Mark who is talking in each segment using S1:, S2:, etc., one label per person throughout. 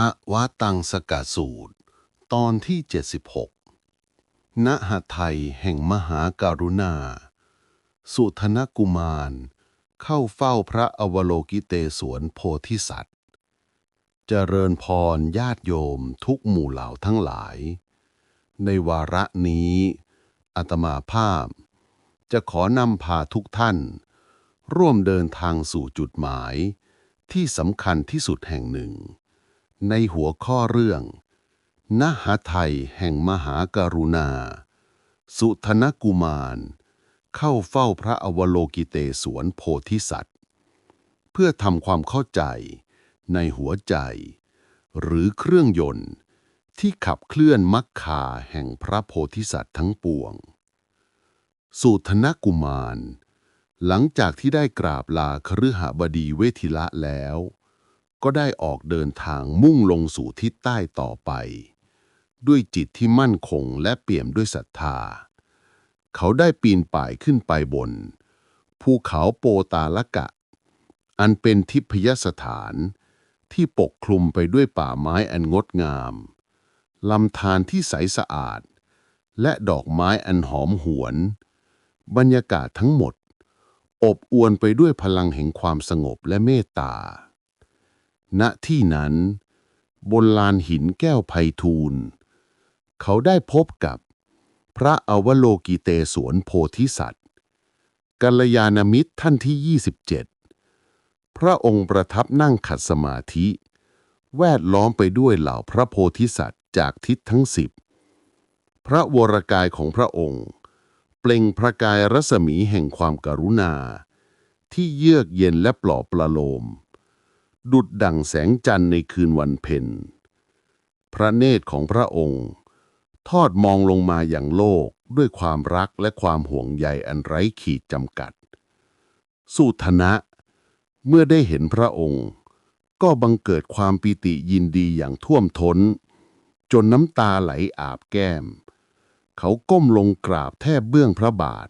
S1: อวาตังสกะสูตร ตอนที่ 76 ณหไทยแห่งมหาการุณา สุทนกุมาร เข้าเฝ้าพระอวโลกิเตศวนโพธิสัตว์ เจริญพรญาติโยมทุกหมู่เหล่าทั้งหลาย ในวาระนี้อาตมาภาพ จะขอนำพาทุกท่าน ร่วมเดินทางสู่จุดหมายที่สำคัญที่สุดแห่งหนึ่ง ในหัวข้อเรื่อง นหไทยแห่งมหาการุณา สุทนกุมาร เข้าเฝ้าพระอวโลกิเตศวนโพธิสัตว์ เพื่อทำความเข้าใจในหัวใจ หรือเครื่องยนต์ที่ขับเคลื่อนมัคคาแห่งพระโพธิสัตว์ทั้งปวง สุทนกุมาร หลังจากที่ได้กราบลาคฤหบดีเวทิละแล้ว ก็ได้ออกเดินทางมุ่งลงสู่ทิศใต้ต่อไป ด้วยจิตที่มั่นคงและเปี่ยมด้วยศรัทธา เขาได้ปีนป่ายขึ้นไปบน ภูเขาโปตาละกะ อันเป็นทิพยสถานที่ปกคลุมไปด้วยป่าไม้อันงดงาม ลำธารที่ใสสะอาด และดอกไม้อันหอมหวน บรรยากาศทั้งหมด อบอวลไปด้วยพลังแห่งความสงบและเมตตา ณที่นั้น บนลานหินแก้วไพฑูรย์เขาได้พบกับพระอวโลกิเตศวนโพธิสัตว์กัลยาณมิตรท่านที่ 27 พระองค์ประทับนั่งขัดสมาธิ แวดล้อมไปด้วยเหล่าพระโพธิสัตว์จากทิศทั้งสิบพระวรกายของพระองค์ เปล่งประกายรัศมีแห่งความกรุณา ที่เยือกเย็นและปลอบประโลม ดุดดั่งแสงจันทร์ในคืนวันเพ็ญ พระเนตรของพระองค์ ทอดมองลงมาอย่างโลกด้วยความรักและความห่วงใยอันไร้ขีดจำกัด สุทนะเมื่อได้เห็นพระองค์ ก็บังเกิดความปิติยินดีอย่างท่วมท้น จนน้ำตาไหลอาบแก้ม เขาก้มลงกราบแทบเบื้องพระบาท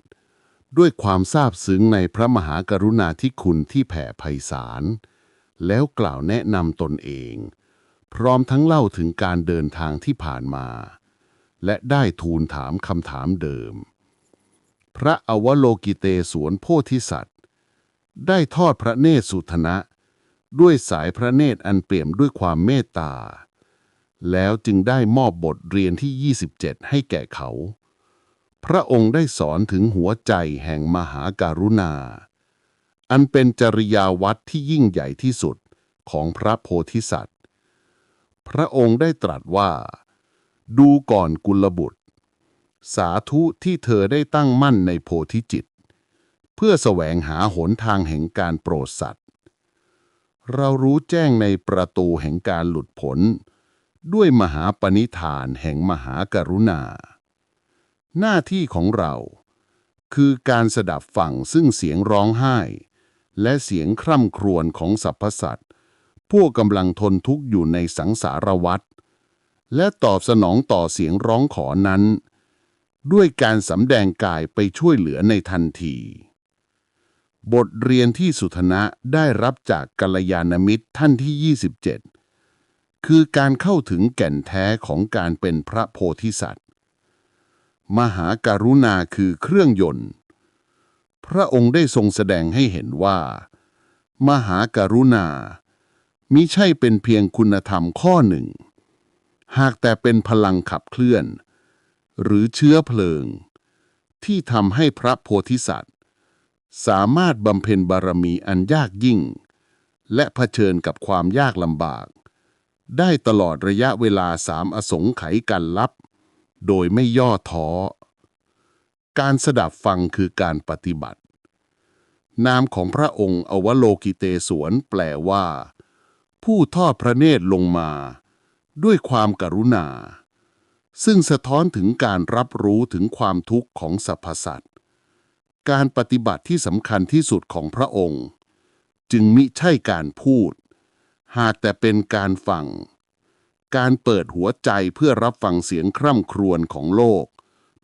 S1: ด้วยความซาบซึ้งในพระมหากรุณาธิคุณที่แผ่ไพศาล แล้วกล่าวแนะนำตนเอง พร้อมทั้งเล่าถึงการเดินทางที่ผ่านมา และได้ทูลถามคำถามเดิม พระอวโลกิเตศวนโพธิสัตว์ ได้ทอดพระเนตรสุทนะ ด้วยสายพระเนตรอันเปี่ยมด้วยความเมตตา แล้วจึงได้มอบบทเรียนที่ 27 ให้แก่เขา พระองค์ได้สอนถึงหัวใจแห่งมหาการุณา อันเป็นจริยาวัดที่ยิ่งใหญ่ที่สุดของพระโพธิสัตว์ พระองค์ได้ตรัสว่า ดูก่อนกุลบุตร สาธุที่เธอได้ตั้งมั่นในโพธิจิต เพื่อแสวงหาหนทางแห่งการโปรดสัตว์ เรารู้แจ้งในประตูแห่งการหลุดพ้นด้วยมหาปณิธานแห่งมหากรุณา หน้าที่ของเราคือการสดับฟังซึ่งเสียงร้องไห้ และเสียงคร่ำครวญของสรรพสัตว์พวกกำลังทนทุกข์อยู่ในสังสารวัฏและตอบสนองต่อเสียงร้องขอนั้น ด้วยการสำแดงกายไปช่วยเหลือในทันที บทเรียนที่สุทนะได้รับจากกัลยาณมิตรท่านที่ 27 คือการเข้าถึงแก่นแท้ของการเป็นพระโพธิสัตว์ มหาการุณาคือเครื่องยนต์ พระองค์ได้ทรงแสดงให้เห็นว่า มหาการุณา มิใช่เป็นเพียงคุณธรรมข้อหนึ่ง หากแต่เป็นพลังขับเคลื่อน หรือเชื้อเพลิง ที่ทำให้พระโพธิสัตว์ สามารถบำเพ็ญบารมีอันยากยิ่ง และะเผชิญกับความยากลำบาก ได้ตลอดระยะเวลาสามอสงไขยกันลับ โดยไม่ย่อท้อ การสดับฟังคือการปฏิบัติ นามของพระองค์อวโลกิเตศวนแปลว่า ผู้ทอดพระเนตรลงมา ด้วยความกรุณา ซึ่งสะท้อนถึงการรับรู้ถึงความทุกข์ของสรรพสัตว์ การปฏิบัติที่สำคัญที่สุดของพระองค์ จึงมิใช่การพูด หากแต่เป็นการฟัง การเปิดหัวใจเพื่อรับฟังเสียงคร่ำครวญของโลก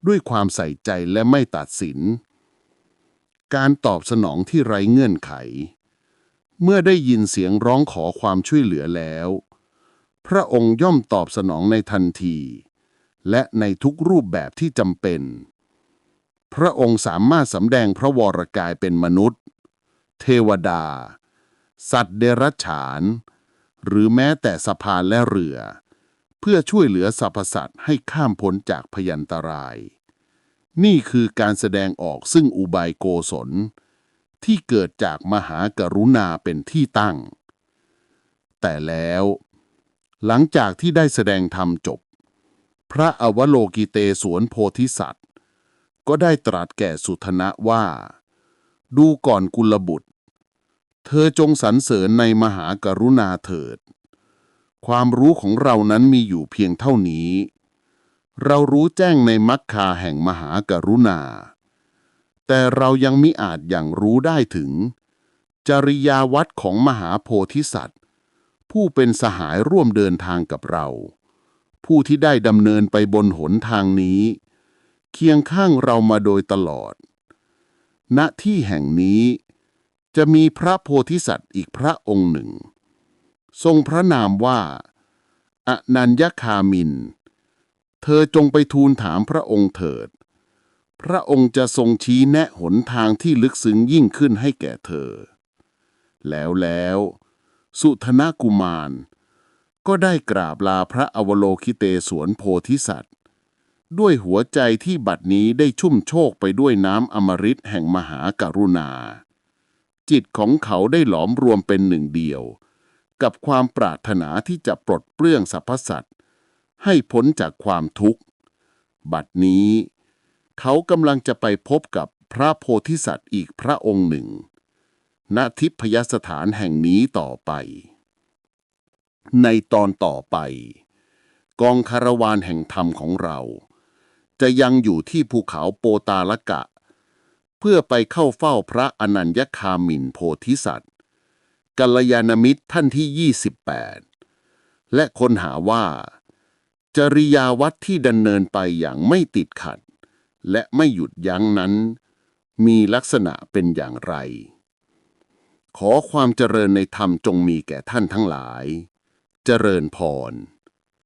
S1: ด้วยความใส่ใจและไม่ตัดสิน การตอบสนองที่ไร้เงื่อนไข เมื่อได้ยินเสียงร้องขอความช่วยเหลือแล้ว พระองค์ย่อมตอบสนองในทันที และในทุกรูปแบบที่จำเป็น พระองค์สามารถสำแดงพระวรกายเป็นมนุษย์ เทวดา สัตว์เดรัจฉาน หรือแม้แต่สะพานและเรือเพื่อช่วยเหลือสรรพสัตว์ให้ข้ามพ้นจากพยันตราย นี่คือการแสดงออกซึ่งอุบายโกศล ที่เกิดจากมหากรุณาเป็นที่ตั้ง แต่แล้ว หลังจากที่ได้แสดงธรรมจบ พระอวโลกิเตสวนโพธิสัตว์ ก็ได้ตรัสแก่สุทนะว่า ดูก่อนกุลบุตร เธอจงสรรเสริญในมหากรุณาเถิด ความรู้ของเรานั้นมีอยู่เพียงเท่านี้ เรารู้แจ้งในมัคคาแห่งมหากรุณา แต่เรายังมิอาจอย่างรู้ได้ถึง จริยาวัดของมหาโพธิสัตว์ ผู้เป็นสหายร่วมเดินทางกับเรา ผู้ที่ได้ดำเนินไปบนหนทางนี้ เคียงข้างเรามาโดยตลอด ณที่แห่งนี้จะมีพระโพธิสัตว์อีกพระองค์หนึ่ง ทรงพระนามว่า อนัญญคามิน เธอจงไปทูลถามพระองค์เถิด พระองค์จะทรงชี้แนะหนทางที่ลึกซึ้งยิ่งขึ้นให้แก่เธอ แล้วแล้ว สุทนกุมาร ก็ได้กราบลาพระอวโลคิเตสวนโพธิสัตว์ ด้วยหัวใจที่บัดนี้ได้ชุ่มโชกไปด้วยน้ำอมฤตแห่งมหากรุณา จิตของเขาได้หลอมรวมเป็นหนึ่งเดียว กับความปรารถนาที่จะปลดเปลื้องสรรพสัตว ให้พ้นจากความทุกข์ บัดนี้ เขากำลังจะไปพบกับพระโพธิสัตว์อีกพระองค์หนึ่ง ณทิพยสถานแห่งนี้ต่อไป ในตอนต่อไป กองคารวานแห่งธรรมของเรา จะยังอยู่ที่ภูเขาโปตาลกะ เพื่อไปเข้าเฝ้าพระอนัญญคามินโพธิสัตว์กัลยาณมิตรท่านที่ 28 และค้นหาว่า จริยาวัดที่ดำเนินไปอย่างไม่ติดขัด และไม่หยุดยั้งนั้น มีลักษณะเป็นอย่างไร ขอความเจริญในธรรมจงมีแก่ท่านทั้งหลาย เจริญพร